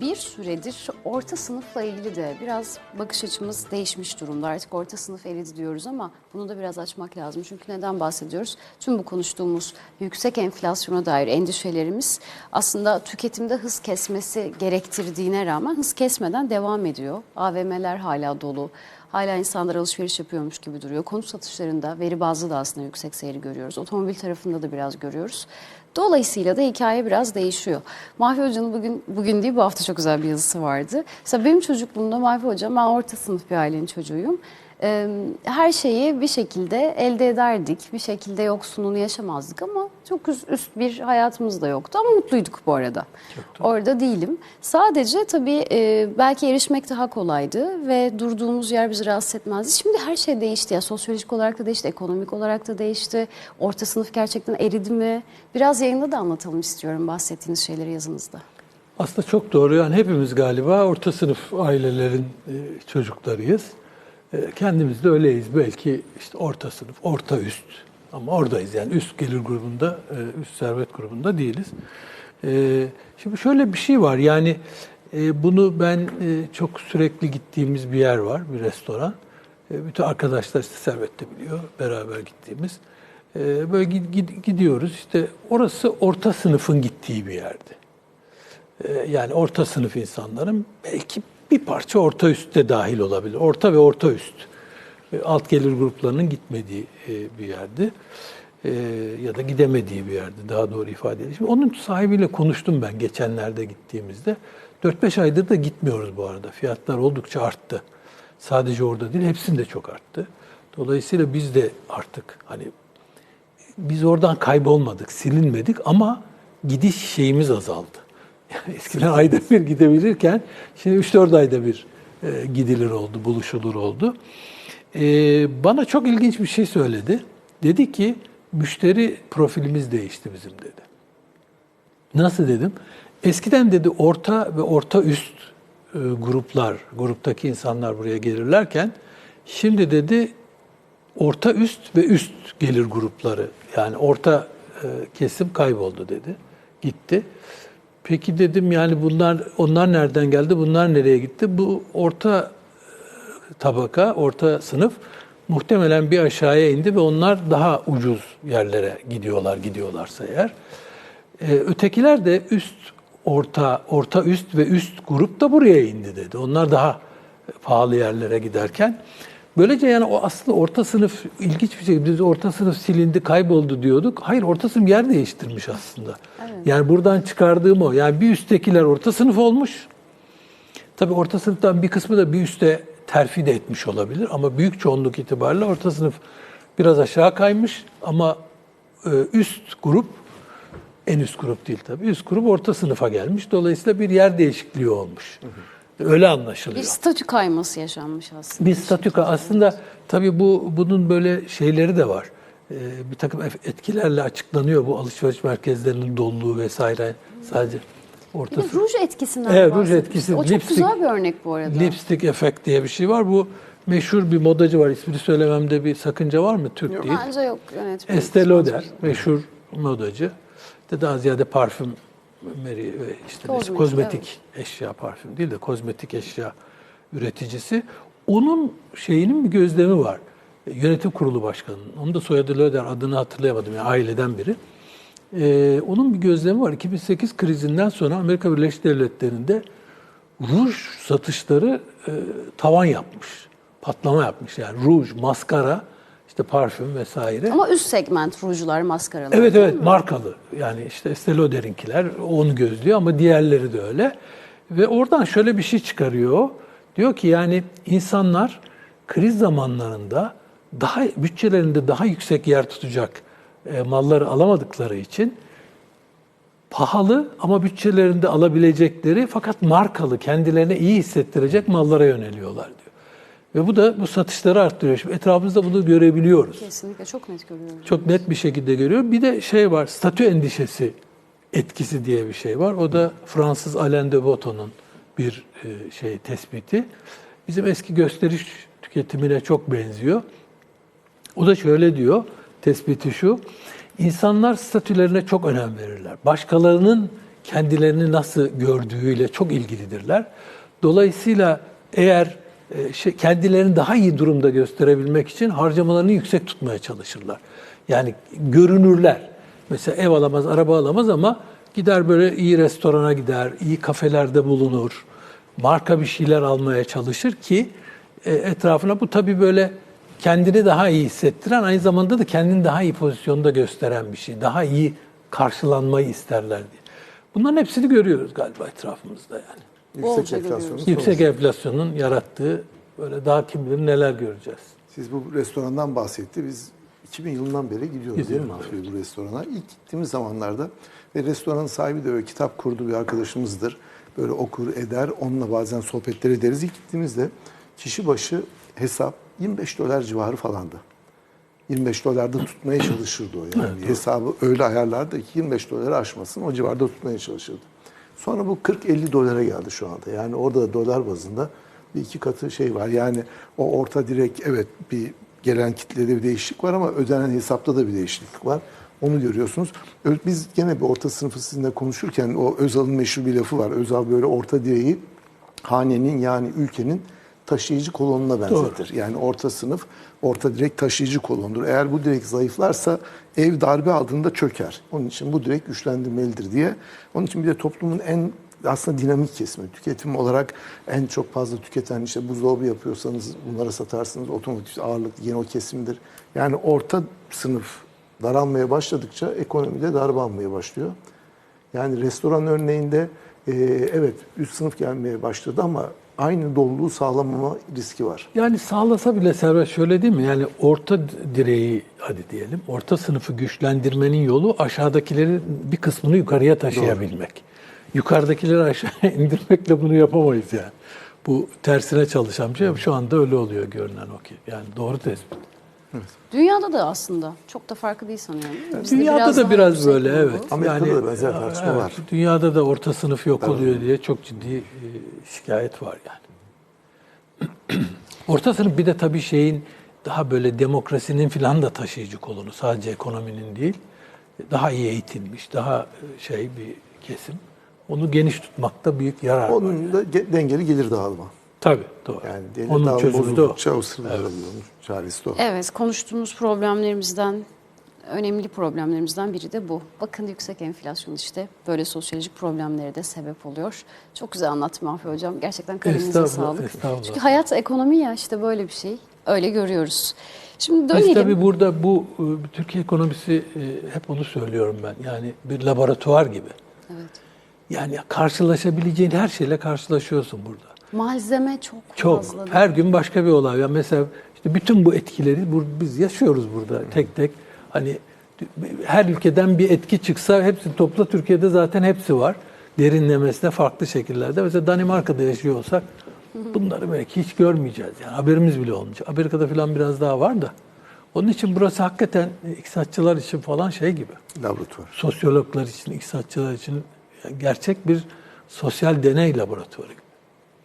Bir süredir orta sınıfla ilgili de biraz bakış açımız değişmiş durumda. Artık orta sınıf eridi diyoruz ama bunu da biraz açmak lazım. Çünkü neden bahsediyoruz? Tüm bu konuştuğumuz yüksek enflasyona dair endişelerimiz aslında tüketimde hız kesmesi gerektirdiğine rağmen hız kesmeden devam ediyor. AVM'ler hala dolu. Hala insanlar alışveriş yapıyormuş gibi duruyor. Konut satışlarında veri bazlı da aslında yüksek seyri görüyoruz. Otomobil tarafında da biraz görüyoruz. Dolayısıyla da hikaye biraz değişiyor. Mahfi Hoca'nın bugün, bugün değil bu hafta çok güzel bir yazısı vardı. Mesela benim çocukluğumda Mahfi Hoca, ben orta sınıf bir ailenin çocuğuyum. Ee, Her şeyi bir şekilde elde ederdik. Bir şekilde yoksunluğunu yaşamazdık ama çok üst, üst bir hayatımız da yoktu. Ama mutluyduk bu arada. Orada değilim. Sadece tabii e, belki erişmek daha kolaydı ve durduğumuz yer bizi rahatsız etmezdi. Şimdi her şey değişti ya. Sosyolojik olarak da değişti, ekonomik olarak da değişti. Orta sınıf gerçekten eridi mi? Biraz yayında da anlatalım istiyorum bahsettiğiniz şeyleri yazınızda. Aslında çok doğru. Yani hepimiz galiba orta sınıf ailelerin e, çocuklarıyız. E, Kendimiz de öyleyiz. Belki işte orta sınıf, orta üst ama oradayız yani üst gelir grubunda, e, üst servet grubunda değiliz. E, Şimdi şöyle bir şey var yani bunu ben çok sürekli gittiğimiz bir yer var, bir restoran. Bütün arkadaşlar işte Servet de biliyor, beraber gittiğimiz. Böyle gid- gid- gidiyoruz işte orası orta sınıfın gittiği bir yerdi. Yani orta sınıf insanların belki bir parça orta üstte dahil olabilir. Orta ve orta üst. e, Alt gelir gruplarının gitmediği e, bir yerdi. E, Ya da gidemediği bir yerdi daha doğru ifade edeyim. Onun sahibiyle konuştum ben geçenlerde gittiğimizde. 4-5 aydır da gitmiyoruz bu arada. Fiyatlar oldukça arttı. Sadece orada değil hepsinde çok arttı. Dolayısıyla biz de artık hani biz oradan kaybolmadık, silinmedik ama gidiş şeyimiz azaldı. Eskiden ayda bir gidebilirken şimdi 3-4 ayda bir e, gidilir oldu, buluşulur oldu. E, bana çok ilginç bir şey söyledi. Dedi ki müşteri profilimiz değişti bizim dedi. Nasıl dedim? Eskiden dedi orta ve orta üst e, gruplar, gruptaki insanlar buraya gelirlerken şimdi dedi orta üst ve üst gelir grupları yani orta e, kesim kayboldu dedi. Gitti. Peki dedim yani bunlar onlar nereden geldi? Bunlar nereye gitti? Bu orta e, tabaka, orta sınıf muhtemelen bir aşağıya indi ve onlar daha ucuz yerlere gidiyorlar gidiyorlarsa eğer. Ee, ötekiler de üst, orta, orta üst ve üst grup da buraya indi dedi. Onlar daha pahalı yerlere giderken. Böylece yani o aslında orta sınıf ilginç bir şey. Biz orta sınıf silindi, kayboldu diyorduk. Hayır orta sınıf yer değiştirmiş aslında. Yani buradan çıkardığım o. Yani bir üsttekiler orta sınıf olmuş. Tabii orta sınıftan bir kısmı da bir üste terfi de etmiş olabilir ama büyük çoğunluk itibariyle orta sınıf biraz aşağı kaymış ama e, üst grup en üst grup değil tabii. Üst grup orta sınıfa gelmiş. Dolayısıyla bir yer değişikliği olmuş. Öyle anlaşılıyor. Bir statü kayması yaşanmış aslında. Bir statüka aslında tabii bu bunun böyle şeyleri de var. Ee, bir takım etkilerle açıklanıyor bu alışveriş merkezlerinin doluluğu vesaire. Sadece Bir orta de ruj etkisinden Evet, ruj etkisi, O çok lipstick- güzel bir örnek bu arada. lipstick efekt diye bir şey var. Bu meşhur bir modacı var. İsmini söylememde bir sakınca var mı? Türk değil. Bence yok yönetmen. Estee Lauder, meşhur modacı. Daha ziyade parfüm meri ve işte Kozmetik, kozmetik eşya parfüm değil de kozmetik eşya üreticisi. Onun şeyinin bir gözlemi var. E, Yönetim kurulu başkanının. Onun da soyadı Lauder adını hatırlayamadım yani aileden biri. Ee, onun bir gözlemi var. 2008 krizinden sonra Amerika Birleşik Devletleri'nde ruj satışları e, tavan yapmış. Patlama yapmış yani. Ruj, maskara, işte parfüm vesaire. Ama üst segment rujlar, maskaralar. Evet evet markalı. Yani işte Estee Lauder'inkiler onu gözlüyor ama diğerleri de öyle. Ve oradan şöyle bir şey çıkarıyor. Diyor ki yani insanlar kriz zamanlarında daha bütçelerinde daha yüksek yer tutacak e, malları alamadıkları için pahalı ama bütçelerinde alabilecekleri fakat markalı kendilerine iyi hissettirecek mallara yöneliyorlar diyor. Ve bu da bu satışları arttırıyor. Şimdi etrafımızda bunu görebiliyoruz Kesinlikle çok net görüyorum. çok net bir şekilde görüyor. Bir de şey var, statü endişesi etkisi diye bir şey var. O da Fransız Alain de Botton'un bir e, şey tespiti. Bizim eski gösteriş tüketimine çok benziyor. O da şöyle diyor, tespiti şu. İnsanlar statülerine çok önem verirler. Başkalarının kendilerini nasıl gördüğüyle çok ilgilidirler. Dolayısıyla eğer kendilerini daha iyi durumda gösterebilmek için harcamalarını yüksek tutmaya çalışırlar. Yani görünürler. Mesela ev alamaz, araba alamaz ama gider böyle iyi restorana gider, iyi kafelerde bulunur. Marka bir şeyler almaya çalışır ki e, etrafına bu tabii böyle kendini daha iyi hissettiren aynı zamanda da kendini daha iyi pozisyonda gösteren bir şey. Daha iyi karşılanmayı isterler diye. Bunların hepsini görüyoruz galiba etrafımızda yani. Yüksek enflasyonun. Yüksek enflasyonun yarattığı böyle daha kim bilir neler göreceğiz. Siz bu restorandan bahsetti. Biz 2000 yılından beri gidiyoruz değil mi bu restorana? İlk gittiğimiz zamanlarda ve restoranın sahibi de öyle kitap kurdu bir arkadaşımızdır. Böyle okur eder, onunla bazen sohbetler ederiz. İlk gittiğimizde kişi başı hesap 25 dolar civarı falandı. 25 dolarda tutmaya çalışırdı o yani. Hesabı öyle ayarlardı ki 25 doları aşmasın o civarda tutmaya çalışırdı. Sonra bu 40-50 dolara geldi şu anda. Yani orada da dolar bazında bir iki katı şey var. Yani o orta direkt evet bir gelen kitlede bir değişiklik var ama ödenen hesapta da bir değişiklik var. Onu görüyorsunuz. Biz gene bir orta sınıfı sizinle konuşurken o Özal'ın meşhur bir lafı var. Özal böyle orta direği hanenin yani ülkenin taşıyıcı kolonuna benzetir. Yani orta sınıf, orta direk taşıyıcı kolondur. Eğer bu direk zayıflarsa ev darbe aldığında çöker. Onun için bu direk güçlendirmelidir diye. Onun için bir de toplumun en aslında dinamik kesimi, tüketim olarak en çok fazla tüketen işte buzdolabı yapıyorsanız bunlara satarsınız, otomotiv ağırlık yine o kesimdir. Yani orta sınıf daralmaya başladıkça ekonomide darbe almaya başlıyor. Yani restoran örneğinde e, evet üst sınıf gelmeye başladı ama aynı doluluğu sağlamama riski var. Yani sağlasa bile Servet şöyle değil mi? Yani orta direği hadi diyelim, orta sınıfı güçlendirmenin yolu aşağıdakilerin bir kısmını yukarıya taşıyabilmek. Yukarıdakileri aşağı indirmekle bunu yapamayız yani. Bu tersine çalışan bir şey. Şu anda öyle oluyor görünen o ki. Yani doğru tespit. Dünyada da aslında çok da farklı değil sanıyorum. Bizde Dünyada da daha biraz böyle evet. Amerika'da da benzer tartışma evet, var. Dünyada da orta sınıf yok oluyor diye çok ciddi e, şikayet var yani. orta sınıf bir de tabii şeyin daha böyle demokrasinin filan da taşıyıcı kolunu sadece ekonominin değil. Daha iyi eğitilmiş, daha e, şey bir kesim. Onu geniş tutmakta büyük yarar var. Onun da ge- dengeli gelir dağılma. Tabii doğru. Yani gelir Onun dağılımı çözümü de o. sırlarılıyor. Onun çaresi de o. Evet, konuştuğumuz problemlerimizden, önemli problemlerimizden biri de bu. Bakın yüksek enflasyon işte böyle sosyolojik problemlere de sebep oluyor. Çok güzel anlattı Mahfi Hocam. Gerçekten kalemize sağlık. estağfurullah. Çünkü hayat ekonomi ya işte böyle bir şey. Öyle görüyoruz. Şimdi Biz dönelim. tabii burada bu e, Türkiye ekonomisi e, hep onu söylüyorum ben. Yani bir laboratuvar gibi. Evet. Yani karşılaşabileceğin her şeyle karşılaşıyorsun burada. Malzeme çok, Çok. fazla. Her gün başka bir olay. Yani mesela işte bütün bu etkileri biz yaşıyoruz burada tek tek. Hani her ülkeden bir etki çıksa hepsi topla Türkiye'de zaten hepsi var. Derinlemesine farklı şekillerde. Mesela Danimarka'da yaşıyor olsak bunları belki hiç görmeyeceğiz. Yani haberimiz bile olmayacak. Amerika'da falan biraz daha var da. Onun için burası hakikaten iktisatçılar için falan şey gibi. Laboratuvar. Sosyologlar için, iktisatçılar için gerçek bir sosyal deney laboratuvarı gibi.